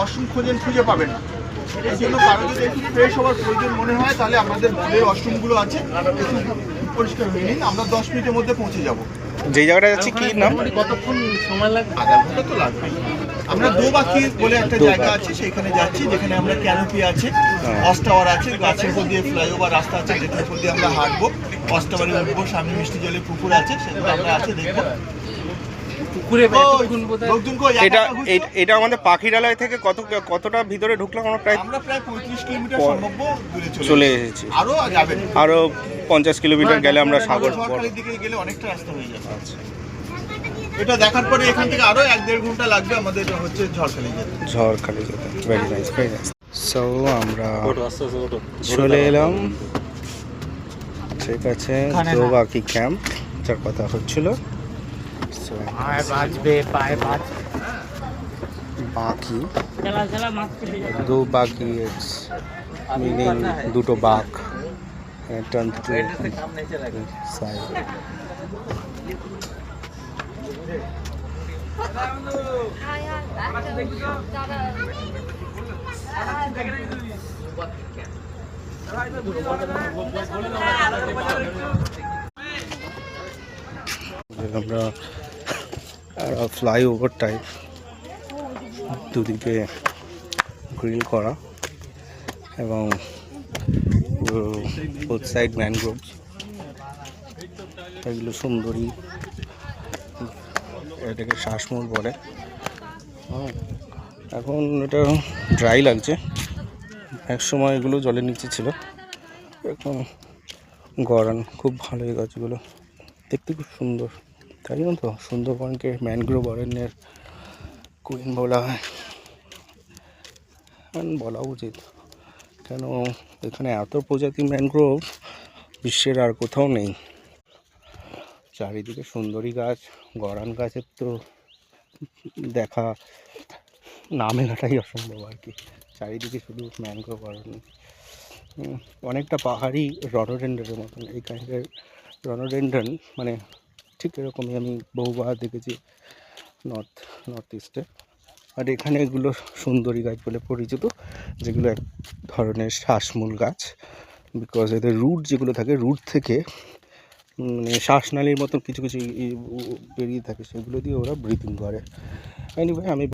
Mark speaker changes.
Speaker 1: Washroom খোঁজেন খুঁজে পাবেন না। এই জন্য কারও যদি একটু ফ্রেশ হওয়ার প্রয়োজন মনে হয় তাহলে আমাদের মলের ওয়াশরুমগুলো আছে একটু পরিষ্কার হয়ে নিন। আমরা দশ মিনিটের মধ্যে পৌঁছে যাব।
Speaker 2: যে জায়গাটা যাচ্ছি কি নাম?
Speaker 3: কতক্ষণ সময় লাগবে?
Speaker 1: আধা ঘণ্টা তো লাগবে। আমরা দোবাকি বলে একটা জায়গা আছে সেখানে যাচ্ছি যেখানে আমরা ক্যানোপি আছে অস টাওয়ার আছে গাছের উপর দিয়ে ফ্লাইওভার রাস্তা আছে যেটার উপর দিয়ে আমরা হাঁটবো। অস টাওয়ারে উঠবো সামনে মিষ্টি জলের পুকুর আছে সেগুলো আমরা আছে দেখব।
Speaker 3: পুকুরে এতক্ষণ বোধহয়
Speaker 1: লোকজন কই,
Speaker 2: এটা আমাদের পাখিরালয় থেকে কত কতটা ভিতরে ঢুকলাম আমরা প্রায়
Speaker 1: আমরা প্রায় পঁয়ত্রিশ কিলোমিটার
Speaker 2: পর-
Speaker 1: সম্ভাব্য দূরে
Speaker 2: চলে
Speaker 1: চলে
Speaker 2: এসেছি।
Speaker 1: আরও যাবেন
Speaker 2: আরও পঞ্চাশ কিলোমিটার গেলে আমরা সাগর পর।
Speaker 1: দিকে গেলে অনেকটা রাস্তা হয়ে যাবে। এটা দেখার পরে এখান থেকে আরও এক দেড় ঘণ্টা লাগবে আমাদের হচ্ছে ঝড়খালি যেতে।
Speaker 2: ঝড়খালি যেতে। Very nice very nice so আমরা চলে এলাম। ঠিক আছে তো বাকি ক্যাম্প যার কথা হচ্ছিল। বাকি
Speaker 3: খেলা খেলা মাছ কেটে যাবে
Speaker 2: দু বাকি ইটস মিনিং দুটো বাঘ টার্ন টু
Speaker 3: সামনে চলে গেছে
Speaker 2: সাইড আমরা ফ্লাইওভার টাইপ দুদিকে গ্রিল করা এবং বোথ সাইড ম্যানগ্রোভ এগুলো সুন্দরী। এটাকে শ্বাসমূল বলে। এখন এটা ড্রাই লাগছে। এক সময় এগুলো জলের নিচে ছিল। এখন গড়ান। খুব ভালো এই গাছগুলো। দেখতে খুব সুন্দর। তাই জন্য তো সুন্দরবনকে ম্যানগ্রোভ অরণ্যের কুইন বলা হয়। বলা উচিত, কেন এখানে এত প্রজাতি ম্যানগ্রোভ বিশ্বের আর কোথাও নেই। চারিদিকে সুন্দরী গাছ, গরান গাছের তো দেখা নামে কাটাই অসম্ভব আর কি। চারিদিকে শুধু ম্যানগ্রোভ অরণ্য। অনেকটা পাহাড়ি রনোডেন্ড্রের মতন। এই কাইন্ডের রনোডেন্ড্রন মানে ঠিক এরকমই আমি বহুবার দেখেছি নর্থ নর্থ ইস্টে আর এখানে এগুলো সুন্দরী গাছ বলে পরিচিত, যেগুলো এক ধরনের শ্বাসমূল গাছ। বিকজ এদের রুট যেগুলো থাকে রুট থেকে মানে শ্বাসনালীর মতন কিছু কিছু বেরিয়ে থাকে, সেগুলো দিয়ে ওরা ব্রিথিং করে। এনিওয়ে আমি